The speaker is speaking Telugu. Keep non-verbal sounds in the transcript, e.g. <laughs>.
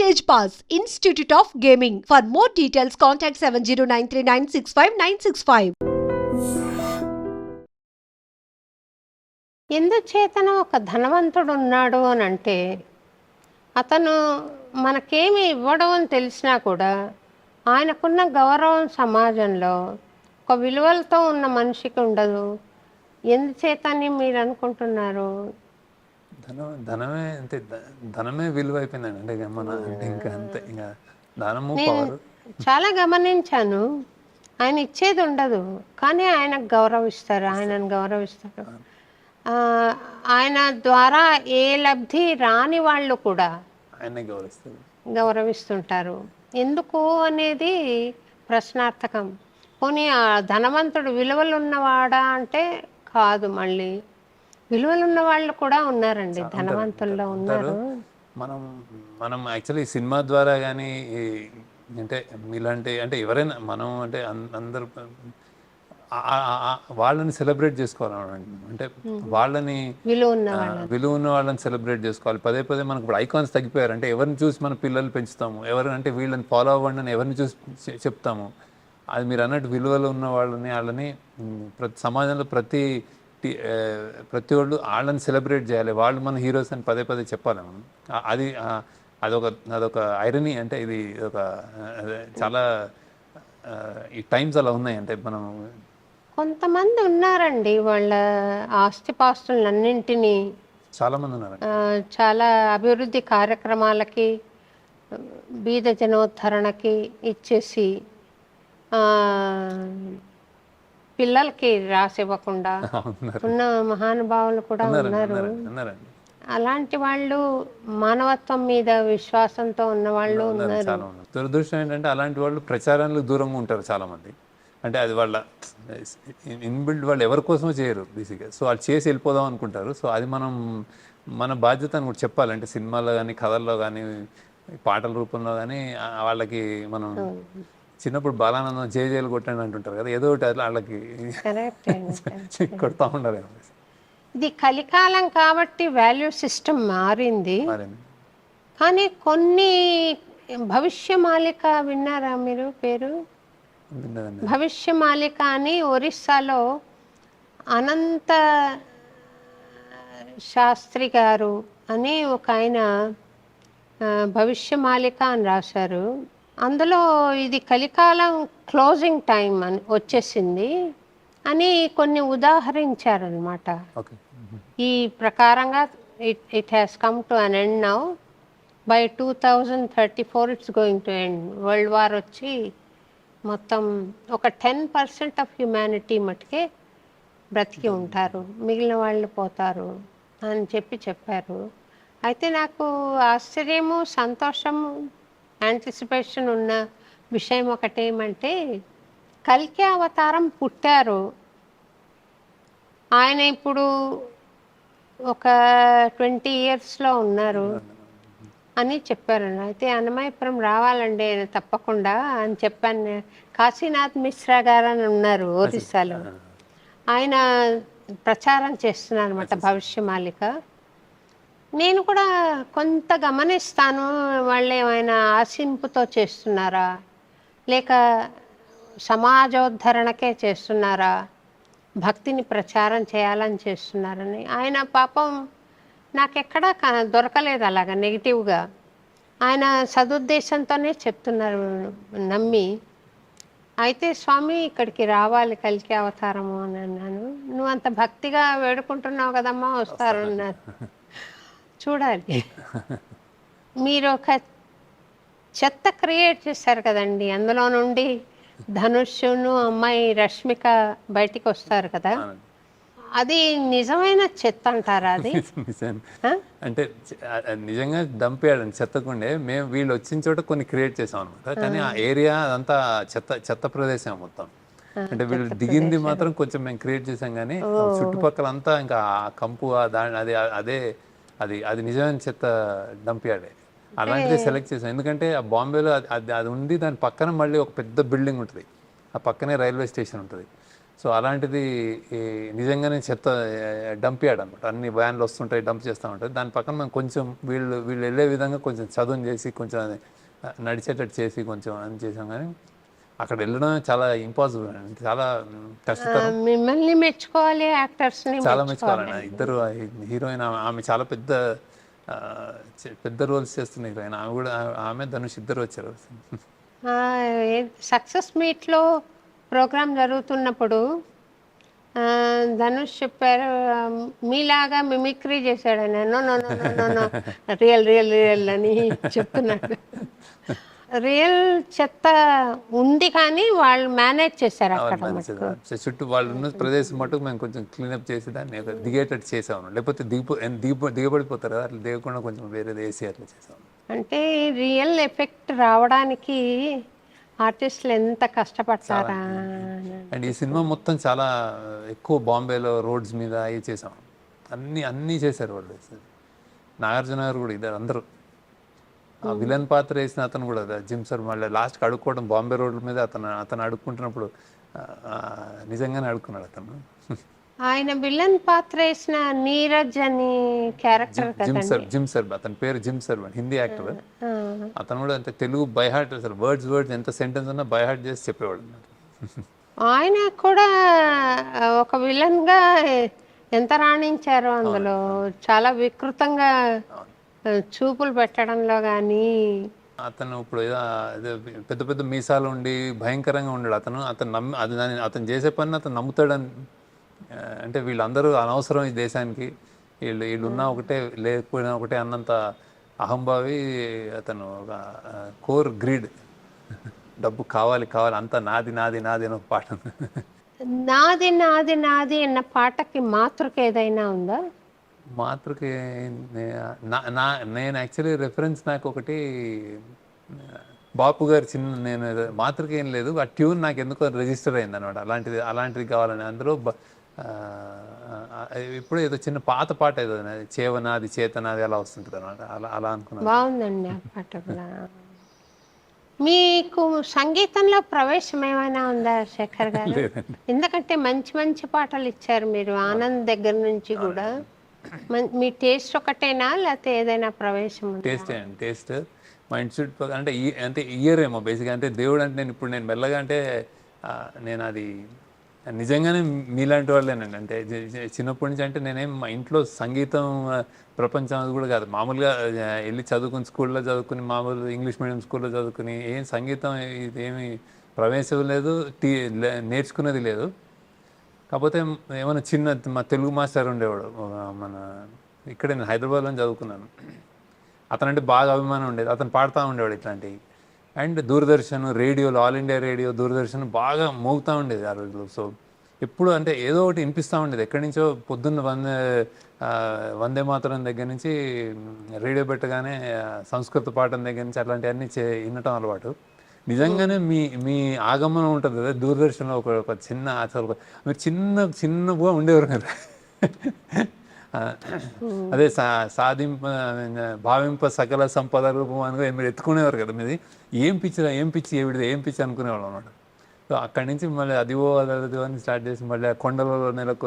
Stage pass institute of gaming for more details contact seven zero nine three nine six five nine six five ఎందుచేతన ఒక ధనవంతుడు ఉన్నాడు అని అంటే అతను మనకేమి ఇవ్వడం అని తెలిసినా కూడా ఆయనకున్న గౌరవం సమాజంలో ఒక విలువలతో ఉన్న మనిషికి ఉండదు. ఎందుచేతని మీరు అనుకుంటున్నారు ధనం ధనమే అంటే ధనమే విలువ అయిపోయిందండి అంటే మన అంటే ఇంకా అంతే ఇంకా ధనము పవర్. చాలా గమనించాను. ఆయన ఇచ్చేది ఉండదు కానీ ఆయనకు గౌరవిస్తారు ఆయనను గౌరవిస్తారు. ఆయన ద్వారా ఏ లబ్ధి రాని వాళ్ళు కూడా ఆయనే గౌరవిస్తారు. గౌరవిస్తుంటారు. ఎందుకు అనేది ప్రశ్నార్థకం. పోనీ ఆ ధనవంతుడు విలువలు ఉన్నవాడా అంటే కాదు మళ్ళీ. విలువలు ఉన్న వాళ్ళు కూడా ఉన్నారండి ధనవంతుల్లో ఉన్నారు. మనం మనం యాక్చువల్లీ సినిమా ద్వారా కానీ అంటే మీలాంటి అంటే ఎవరైనా మనం అంటే అందరు వాళ్ళని సెలబ్రేట్ చేసుకోవాలన్నమాట అంటే వాళ్ళని విలువ ఉన్న వాళ్ళని. సెలబ్రేట్ చేసుకోవాలి. పదే పదే మనకు ఇప్పుడు ఐకాన్స్ తగ్గిపోయారు అంటే ఎవరిని చూసి మన పిల్లలు పెంచుతాము? ఎవరు అంటే వీళ్ళని ఫాలో అవ్వండి అని ఎవరిని చూసి చెప్తాము? అది మీరు అన్నట్టు విలువలు ఉన్న వాళ్ళని వాళ్ళని ప్రతి సమాజంలో ప్రతి ప్రతి వాళ్ళు వాళ్ళని సెలబ్రేట్ చేయాలి. వాళ్ళు మన హీరోస్ అని పదే పదే చెప్పాలి మనం. అది అదొక అదొక ఐరనీ అంటే ఇది ఒక చాలా ఈ టైమ్స్ అలా ఉన్నాయి అంటే మనం కొంతమంది ఉన్నారండి వాళ్ళ ఆస్తిపాస్తులన్నింటినీ చాలా మంది ఉన్నారు చాలా అభివృద్ధి కార్యక్రమాలకి బీద జనోద్ధరణకి ఇచ్చేసి పిల్లలకి రాసివ్వకుండా <laughs> ఉన్న మహానుభావులు కూడా ఉన్నారు అలాంటి వాళ్ళు మానవత్వం మీద విశ్వాసంతో ఉన్న వాళ్ళు ఉన్నారు, దురదృష్టం ఏంటంటే అలాంటి వాళ్ళు ప్రచారాలకు దూరంగా ఉంటారు చాలా మంది అంటే అది వాళ్ళ ఇన్బిల్డ్ వాళ్ళు ఎవరి కోసమో చేయరు బేసిక్గా సో వాళ్ళు చేసి వెళ్ళిపోదాం అనుకుంటారు. సో అది మనం మన బాధ్యత అని కూడా చెప్పాలి. అంటే సినిమాలో కానీ కథల్లో కానీ పాటల రూపంలో కానీ వాళ్ళకి మనం చిన్నప్పుడు బాలానందం జయలు కొట్టండి అంటుంటారు కదా ఏదో ఒకటి అట్లా వాళ్ళకి కొడతా ఉండాలి. ఇది కలికాలం కాబట్టి వాల్యూ సిస్టమ్ మారింది. మరి కానీ కొన్ని భవిష్యమాలిక విన్నారా మీరు పేరు? విన్నదండి. భవిష్యమాలిక అని ఒరిస్సాలో అనంత శాస్త్రి గారు అని ఒక ఆయన ఆ, భవిష్యమాలిక అని రాశారు. అందులో ఇది కలికాలం క్లోజింగ్ టైం అని వచ్చేసింది అని కొన్ని ఉదాహరించారనమాట ఈ ప్రకారంగా it it has come to an end now by two thousand thirty four it's going to end world war వచ్చి మొత్తం ఒక టెన్ పర్సెంట్ ఆఫ్ హ్యుమానిటీ మటుకే బ్రతికి ఉంటారు. మిగిలిన వాళ్ళు పోతారు అని చెప్పి చెప్పారు. అయితే నాకు ఆశ్చర్యము సంతోషము యాంటిసిపేషన్ ఉన్న విషయం ఒకటేమంటే కల్కి అవతారం పుట్టారు. ఆయన ఇప్పుడు ఒక ట్వంటీ ఇయర్స్లో ఉన్నారు అని చెప్పారు అయితే అన్నమయపురం రావాలండి ఆయన తప్పకుండా అని చెప్పాను. కాశీనాథ్ మిశ్రా గారు అని ఉన్నారు ఒరిస్సాలో. ఆయన ప్రచారం చేస్తున్నారు అనమాట భవిష్యమాలిక నేను కూడా కొంత గమనిస్తాను. వాళ్ళు ఏమైనా ఆశింపుతో చేస్తున్నారా? లేక సమాజోద్ధరణకే చేస్తున్నారా? భక్తిని ప్రచారం చేయాలని చేస్తున్నారని. ఆయన పాపం నాకెక్కడా క- దొరకలేదు అలాగా నెగిటివ్గా. ఆయన సదుద్దేశంతోనే చెప్తున్నారు నమ్మి. అయితే స్వామి ఇక్కడికి రావాలి కలికి అవతారము అని అన్నాను. నువ్వు అంత భక్తిగా వేడుకుంటున్నావు కదమ్మా వస్తారు అన్నారు చూడాలి. మీరు ఒక చెత్త క్రియేట్ చేశారు కదండి. అందులో నుండి ధనుష్ను అమ్మాయి రష్మిక బయటికి వస్తారు కదా అది నిజమైన చెత్త అంటారా అది? అంటే నిజంగా దంపేయాడండి చెత్తకుండే. మేము వీళ్ళు వచ్చిన చోట కొన్ని క్రియేట్ చేసాం అనమాట కానీ ఆ ఏరియా అదంతా చెత్త చెత్త ప్రదేశం మొత్తం. అంటే వీళ్ళు దిగింది మాత్రం కొంచెం మేము క్రియేట్ చేసాం కానీ చుట్టుపక్కల అంతా ఇంకా కంపు ఆ దాని అది అదే అది అది నిజమైన చెత్త డంపియాడే అలాంటిది సెలెక్ట్ చేసాం ఎందుకంటే ఆ బాంబేలో అది అది ఉంది దాని పక్కన మళ్ళీ ఒక పెద్ద బిల్డింగ్ ఉంటుంది. ఆ పక్కనే రైల్వే స్టేషన్ ఉంటుంది. సో అలాంటిది నిజంగానే చెత్త డంప్ యార్డ్ అనమాట అన్ని వ్యాన్లు వస్తుంటాయి డంప్ చేస్తూ ఉంటాయి దాని పక్కన మనం కొంచెం వీళ్ళు వీళ్ళు వెళ్ళే విధంగా కొంచెం చదువు చేసి కొంచెం నడిచేటట్టు చేసి కొంచెం అని చేసాం కానీ అక్కడ వెళ్ళడం చాలా ఇంపాసిబుల్ చాలా కష్టతరం. మిమ్మల్ని మెచ్చుకోవాలి యాక్టర్స్ని చాలా మెచ్చుకోవాలండి. ఇద్దరు హీరోయిన్ ఆమె చాలా పెద్ద పెద్ద రోల్స్ చేస్తున్న హీరోయిన్. ఆమె కూడా ఆమె ధనుష్ ఇద్దరు వచ్చారు. సక్సెస్ మీట్లో ప్రోగ్రామ్ జరుగుతున్నప్పుడు ధనుష్ చెప్పారు మీలాగా మిమిక్రీ చేశాడు no no no no. <laughs> Real real real అని చెప్తున్నాడు. <laughs> రియల్ చెత్త ఉంది కానీ వాళ్ళు మేనేజ్ చేశారు అక్కడ చుట్టూ వాళ్ళు ఉన్న ప్రదేశం మటుకు మేము కొంచెం క్లీనప్ చేసి దాన్ని దిగేటట్టు చేసాము. లేకపోతే దిగిపో దిగిపో దిగబడిపోతారు కదా అట్లా దిగకుండా కొంచెం వేరేది వేసి అట్లా చేసాము. అంటే రియల్ ఎఫెక్ట్ రావడానికి ఆర్టిస్టులు ఎంత కష్టపడతారా అండ్ ఈ సినిమా మొత్తం చాలా ఎక్కువ బాంబేలో రోడ్స్ మీద అవి చేసాం అన్ని అన్నీ చేశారు వాళ్ళు. నాగార్జున గారు కూడా ఇద్దరు అందరూ. ఆ విలన్ పాత్ర వేసిన అతను కూడా జిమ్ సార్ మళ్ళీ లాస్ట్కి అడుక్కోవడం బాంబే రోడ్ల మీద అతను అతను అడుక్కుంటున్నప్పుడు నిజంగానే అడుక్కున్నాడు అతను. ఆయన విలన్ పాత్ర వేసిన నీరజ్ అని character Jim sir Jim sir అతని పేరు జిమ్ సర్ హిందీ యాక్టర్ అతను కూడా అంటే తెలుగు బై హార్ట్ అసలు వర్డ్స్ వర్డ్స్ ఎంత సెంటెన్స్ ఉన్నా బై హార్ట్ చేసి చెప్పేవాడు ఆయన కూడా ఒక విలన్గా ఎంత రాణించారో అందులో? చాలా వికృతంగా చూపులు పెట్టడంలో కానీ అతను ఇప్పుడు పెద్ద పెద్ద మీసాలు ఉండి భయంకరంగా ఉన్నాడు అతను అతను నమ్మి అది అతను చేసే పని అతను నమ్ముతాడని అంటే వీళ్ళందరూ అనవసరం ఈ దేశానికి. వీళ్ళు వీళ్ళు ఉన్నా ఒకటే లేకపోయినా ఒకటే అన్నంత అహంభావి అతను ఒక కోర్ గ్రీడ్. డబ్బు కావాలి కావాలి అంతా నాది నాది నాది అని ఒక పాట. నాది నాది నాది అన్న పాటకి మాతృక ఏదైనా ఉందా? మాతృకి నే- నేను యాక్చువల్లీ రెఫరెన్స్ నాకు ఒకటి బాపు గారు చిన్న నేను మాతృకి ఏం లేదు ఆ ట్యూన్ నాకు ఎందుకో రిజిస్టర్ అయింది అనమాట అలాంటిది అలాంటిది కావాలని అందులో ఇప్పుడు ఏదో చిన్న పాత పాట ఏదో. చేవనాది చేతనాది అలా వస్తుంటుంది అనమాట అలా అలా అనుకున్నాను. బాగుందండి ఆ పాట కూడా. మీకు సంగీతంలో ప్రవేశం ఏమైనా ఉందా శేఖర్ గారు. ఎందుకంటే మంచి మంచి పాటలు ఇచ్చారు మీరు ఆనంద్ దగ్గర నుంచి కూడా. మీ టేస్ట్ ఒకటేనా? లేకపోతే ఏదైనా ప్రవేశం టేస్ట్ అండి టేస్ట్. మా ఇన్స్టిట్యూట్ అంటే అంటే ఇయర్ ఏమో బేసిక్గా అంటే దేవుడు అంటే నేను ఇప్పుడు నేను మెల్లగా అంటే నేను అది నిజంగానే మీలాంటి వాళ్ళేనండి. అంటే చిన్నప్పటి నుంచి అంటే నేనేం మా ఇంట్లో సంగీతం ప్రపంచం అది కూడా కాదు. మామూలుగా వెళ్ళి చదువుకుని స్కూల్లో చదువుకుని మామూలు ఇంగ్లీష్ మీడియం స్కూల్లో చదువుకుని ఏం సంగీతం ఇది ఏమి ప్రవేశం లేదు టీ లే- నేర్చుకునేది లేదు. కాకపోతే ఏమైనా చిన్న మా తెలుగు మాస్టర్ ఉండేవాడు మన ఇక్కడే నేను హైదరాబాద్లో చదువుకున్నాను. అతనంటే బాగా అభిమానం ఉండేది. అతను పాడుతూ ఉండేవాడు ఇట్లాంటివి. అండ్ దూరదర్శన్ రేడియోలో ఆల్ ఇండియా రేడియో దూరదర్శన్ బాగా మోగుతూ ఉండేది ఆ రోజుల్లో. సో ఎప్పుడు అంటే ఏదో ఒకటి వినిపిస్తూ ఉండేది. ఎక్కడి నుంచో పొద్దున్న వందే వందే మాతరం దగ్గర నుంచి రేడియో పెట్టగానే సంస్కృత పాఠం దగ్గర నుంచి అట్లాంటివన్నీ చే వినటం అలవాటు. నిజంగానే మీ మీ ఆగమనం ఉంటుంది కదా దూరదర్శన్లో ఒక ఒక చిన్న అసలు మీరు చిన్న చిన్నగా ఉండేవారు కదా. అదే సా సాధింప భావింప సకల సంపద రూపం అని మీరు ఎత్తుకునేవారు కదా మీది. ఏం పిచ్చిరా ఏం పిచ్చి ఏవిడిది ఏం పిచ్చి అనుకునేవాళ్ళం అన్నమాట. సో అక్కడి నుంచి మళ్ళీ అదివో అదో అని స్టార్ట్ చేసి మళ్ళీ ఆ కొండలలో నెలకు